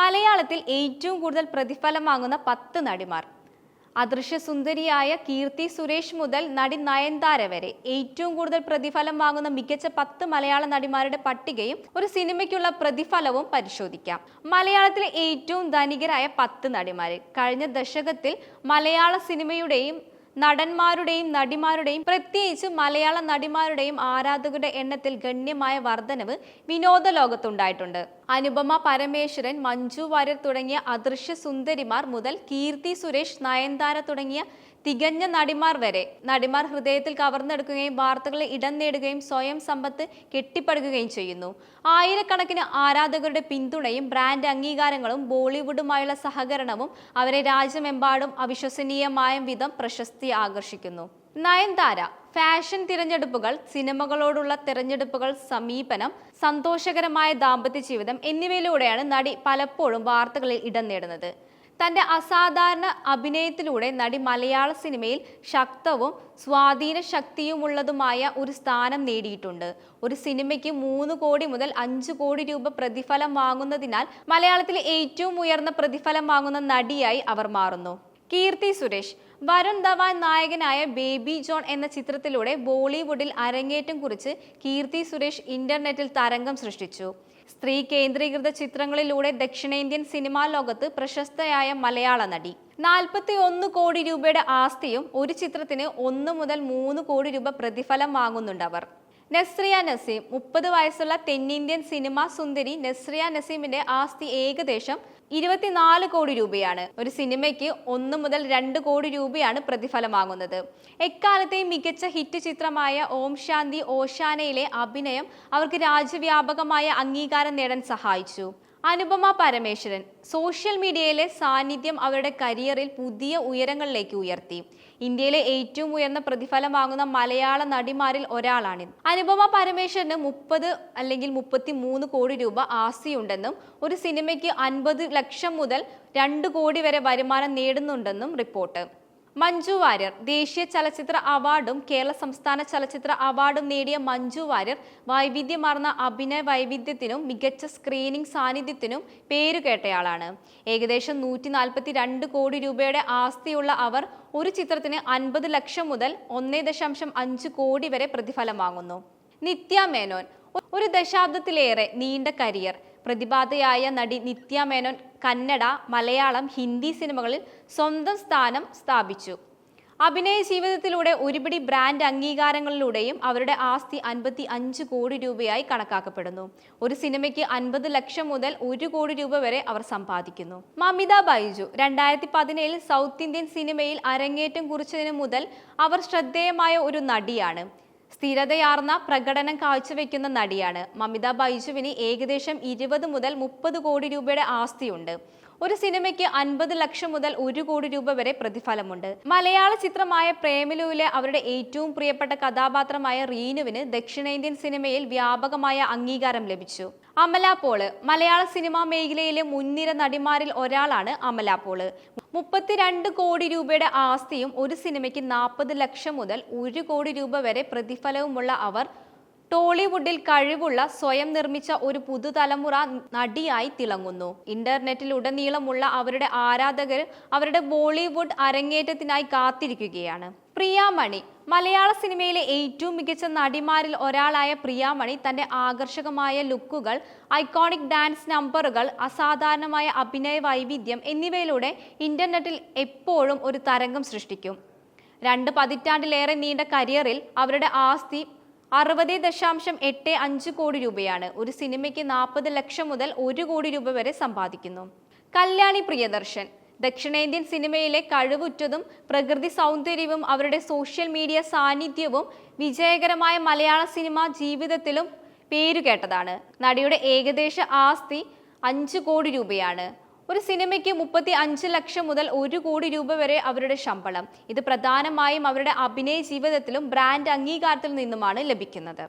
മലയാളത്തിൽ ഏറ്റവും കൂടുതൽ പ്രതിഫലം വാങ്ങുന്ന പത്ത് നടിമാർ. അദൃശ്യ സുന്ദരിയായ കീർത്തി സുരേഷ് മുതൽ നടി നയൻതാര വരെ ഏറ്റവും കൂടുതൽ പ്രതിഫലം വാങ്ങുന്ന മികച്ച പത്ത് മലയാള നടിമാരുടെ പട്ടികയും ഒരു സിനിമയ്ക്കുള്ള പ്രതിഫലവും പരിശോധിക്കാം. മലയാളത്തിലെ ഏറ്റവും ധനികരായ പത്ത് നടിമാർ കഴിഞ്ഞ ദശകത്തിൽ മലയാള സിനിമയുടെയും നടന്മാരുടെയും നടിമാരുടെയും പ്രത്യേകിച്ച് മലയാള നടിമാരുടെയും ആരാധകരുടെ എണ്ണത്തിൽ ഗണ്യമായ വർധനവ് വിനോദ ലോകത്തുണ്ടായിട്ടുണ്ട്. അനുപമ പരമേശ്വരൻ മഞ്ജു വാര്യർ തുടങ്ങിയ അദൃശ്യ സുന്ദരിമാർ മുതൽ കീർത്തി സുരേഷ് നയൻതാര തുടങ്ങിയ തികഞ്ഞ നടിമാർ വരെ. നടിമാർ ഹൃദയത്തിൽ കവർന്നെടുക്കുകയും വാർത്തകളിൽ ഇടം നേടുകയും സ്വയം സമ്പത്ത് കെട്ടിപ്പടുക്കുകയും ചെയ്യുന്നു. ആയിരക്കണക്കിന് ആരാധകരുടെ പിന്തുണയും ബ്രാൻഡ് അംഗീകാരങ്ങളും ബോളിവുഡുമായുള്ള സഹകരണവും അവരെ രാജ്യമെമ്പാടും അവിശ്വസനീയമായ വിധം പ്രശസ്തി ആകർഷിക്കുന്നു. നയൻതാര ഫാഷൻ തിരഞ്ഞെടുപ്പുകൾ സിനിമകളോടുള്ള തിരഞ്ഞെടുപ്പുകൾ സമീപനം സന്തോഷകരമായ ദാമ്പത്യ ജീവിതം എന്നിവയിലൂടെയാണ് നടി പലപ്പോഴും വാർത്തകളിൽ ഇടം നേടുന്നത്. തന്റെ അസാധാരണ അഭിനയത്തിലൂടെ നടി മലയാള സിനിമയിൽ ശക്തവും സ്വാധീന ശക്തിയുമുള്ളതുമായ ഒരു സ്ഥാനം നേടിയിട്ടുണ്ട്. ഒരു സിനിമയ്ക്ക് മൂന്ന് കോടി മുതൽ അഞ്ച് കോടി രൂപ പ്രതിഫലം വാങ്ങുന്നതിനാൽ മലയാളത്തിലെ ഏറ്റവും ഉയർന്ന പ്രതിഫലം വാങ്ങുന്ന നടിയായി അവർ മാറുന്നു. കീർത്തി സുരേഷ്. വരുൺ ധവാൻ നായകനായ ബേബി ജോൺ എന്ന ചിത്രത്തിലൂടെ ബോളിവുഡിൽ അരങ്ങേറ്റം കുറിച്ച് കീർത്തി സുരേഷ് ഇന്റർനെറ്റിൽ തരംഗം സൃഷ്ടിച്ചു. സ്ത്രീ കേന്ദ്രീകൃത ചിത്രങ്ങളിലൂടെ ദക്ഷിണേന്ത്യൻ സിനിമാ ലോകത്ത് പ്രശസ്തയായ മലയാള നടി. നാൽപ്പത്തി ഒന്ന് കോടി രൂപയുടെ ആസ്തിയും ഒരു ചിത്രത്തിന് ഒന്ന് മുതൽ മൂന്ന് കോടി രൂപ പ്രതിഫലം വാങ്ങുന്നുണ്ട് അവർ. നസ്രിയ നസീം മുപ്പത് വയസ്സുള്ള തെന്നിന്ത്യൻ സിനിമാ സുന്ദരി നസ്രിയ നസീമിന്റെ ആസ്തി ഏകദേശം ഇരുപത്തിനാല് കോടി രൂപയാണ്. ഒരു സിനിമയ്ക്ക് ഒന്ന് മുതൽ രണ്ട് കോടി രൂപയാണ് പ്രതിഫലം വാങ്ങുന്നത് എക്കാലത്തെയും മികച്ച ഹിറ്റ് ചിത്രമായ ഓം ശാന്തി ഓശാനയിലെ അഭിനയം അവർക്ക് രാജ്യവ്യാപകമായ അംഗീകാരം നേടാൻ സഹായിച്ചു. അനുപമ പരമേശ്വരൻ സോഷ്യൽ മീഡിയയിലെ സാന്നിധ്യം അവരുടെ കരിയറിൽ പുതിയ ഉയരങ്ങളിലേക്ക് ഉയർത്തി. ഇന്ത്യയിലെ ഏറ്റവും ഉയർന്ന പ്രതിഫലം വാങ്ങുന്ന മലയാള നടിമാരിൽ ഒരാളാണ് അനുപമ പരമേശ്വരന് മുപ്പത് അല്ലെങ്കിൽ മുപ്പത്തി മൂന്ന് കോടി രൂപ ആസിയുണ്ടെന്നും ഒരു സിനിമയ്ക്ക് അൻപത് ലക്ഷം മുതൽ രണ്ട് കോടി വരെ വരുമാനം നേടുന്നുണ്ടെന്നും റിപ്പോർട്ട് മഞ്ജു വാര്യർ. ദേശീയ ചലച്ചിത്ര അവാർഡും കേരള സംസ്ഥാന ചലച്ചിത്ര അവാർഡും നേടിയ മഞ്ജു വാര്യർ വൈവിധ്യമാർന്ന അഭിനയ വൈവിധ്യത്തിനും മികച്ച സ്ക്രീനിംഗ് സാന്നിധ്യത്തിനും പേരുകേട്ടയാളാണ് ഏകദേശം നൂറ്റി നാൽപ്പത്തി രണ്ട് കോടി രൂപയുടെ ആസ്തിയുള്ള അവർ ഒരു ചിത്രത്തിന് അൻപത് ലക്ഷം മുതൽ ഒന്നേ ദശാംശം അഞ്ച് കോടി വരെ പ്രതിഫലം വാങ്ങുന്നു. നിത്യ മേനോൻ. ഒരു ദശാബ്ദത്തിലേറെ നീണ്ട കരിയർ. പ്രതിഭാതയായ നടി നിത്യ മേനോൻ കന്നഡ മലയാളം ഹിന്ദി സിനിമകളിൽ സ്വന്തം സ്ഥാനം സ്ഥാപിച്ചു. അഭിനയ ജീവിതത്തിലൂടെ ഒരുപിടി ബ്രാൻഡ് അംഗീകാരങ്ങളിലൂടെയും അവരുടെ ആസ്തി അൻപത്തി അഞ്ച് കോടി രൂപയായി കണക്കാക്കപ്പെടുന്നു. ഒരു സിനിമയ്ക്ക് അൻപത് ലക്ഷം മുതൽ ഒരു കോടി രൂപ വരെ അവർ സമ്പാദിക്കുന്നു. മമിത ബൈജു രണ്ടായിരത്തി പതിനേഴിൽ സൗത്ത് ഇന്ത്യൻ സിനിമയിൽ അരങ്ങേറ്റം കുറിച്ചതിനു മുതൽ അവർ ശ്രദ്ധേയമായ ഒരു നടിയാണ്. സ്ഥിരതയാർന്ന പ്രകടനം കാഴ്ചവെക്കുന്ന നടിയാണ്. മമിത ബൈജുവിന് ഏകദേശം ഇരുപത് മുതൽ മുപ്പത് കോടി രൂപയുടെ ആസ്തിയുണ്ട്. ഒരു സിനിമയ്ക്ക് അൻപത് ലക്ഷം മുതൽ ഒരു കോടി രൂപ വരെ പ്രതിഫലമുണ്ട്. മലയാള ചിത്രമായ പ്രേമലുവിലെ അവരുടെ ഏറ്റവും പ്രിയപ്പെട്ട കഥാപാത്രമായ റീനുവിന് ദക്ഷിണേന്ത്യൻ സിനിമയിൽ വ്യാപകമായ അംഗീകാരം ലഭിച്ചു. അമല പോൾ മലയാള സിനിമാ മേഖലയിലെ മുൻനിര നടിമാരിൽ ഒരാളാണ് അമല പോൾ. മുപ്പത്തിരണ്ട് കോടി രൂപയുടെ ആസ്തിയും ഒരു സിനിമയ്ക്ക് നാൽപ്പത് ലക്ഷം മുതൽ ഒരു കോടി രൂപ വരെ പ്രതിഫലവുമുള്ള അവർ ടോളിവുഡിൽ കഴിവുള്ള സ്വയം നിർമ്മിച്ച ഒരു പുതുതലമുറ നടിയായി തിളങ്ങുന്നു. ഇന്റർനെറ്റിലുടനീളമുള്ള അവരുടെ ആരാധകർ അവരുടെ ബോളിവുഡ് അരങ്ങേറ്റത്തിനായി കാത്തിരിക്കുകയാണ്. പ്രിയാമണി മലയാള സിനിമയിലെ ഏറ്റവും മികച്ച നടിമാരിൽ ഒരാളായ പ്രിയാമണി തന്റെ ആകർഷകമായ ലുക്കുകൾ ഐക്കോണിക് ഡാൻസ് നമ്പറുകൾ അസാധാരണമായ അഭിനയ വൈവിധ്യം എന്നിവയിലൂടെ ഇന്റർനെറ്റിൽ എപ്പോഴും ഒരു തരംഗം സൃഷ്ടിക്കും. രണ്ട് പതിറ്റാണ്ടിലേറെ നീണ്ട കരിയറിൽ അവരുടെ ആസ്തി അറുപത് ദശാംശം എട്ട് അഞ്ച് കോടി രൂപയാണ്. ഒരു സിനിമയ്ക്ക് നാൽപ്പത് ലക്ഷം മുതൽ ഒരു കോടി രൂപ വരെ സമ്പാദിക്കുന്നു. കല്യാണി പ്രിയദർശൻ. ദക്ഷിണേന്ത്യൻ സിനിമയിലെ കഴിവുറ്റതും പ്രകൃതി സൗന്ദര്യവും അവരുടെ സോഷ്യൽ മീഡിയ സാന്നിധ്യവും വിജയകരമായ മലയാള സിനിമ ജീവിതത്തിലും പേരുകേട്ടതാണ്. നടിയുടെ ഏകദേശ ആസ്തി അഞ്ച് കോടി രൂപയാണ്. ഒരു സിനിമയ്ക്ക് മുപ്പത്തി അഞ്ച് ലക്ഷം മുതൽ ഒരു കോടി രൂപ വരെ അവരുടെ ശമ്പളം. ഇത് പ്രധാനമായും അവരുടെ അഭിനയ ജീവിതത്തിലും ബ്രാൻഡ് അംഗീകാരത്തിൽ നിന്നുമാണ് ലഭിക്കുന്നത്.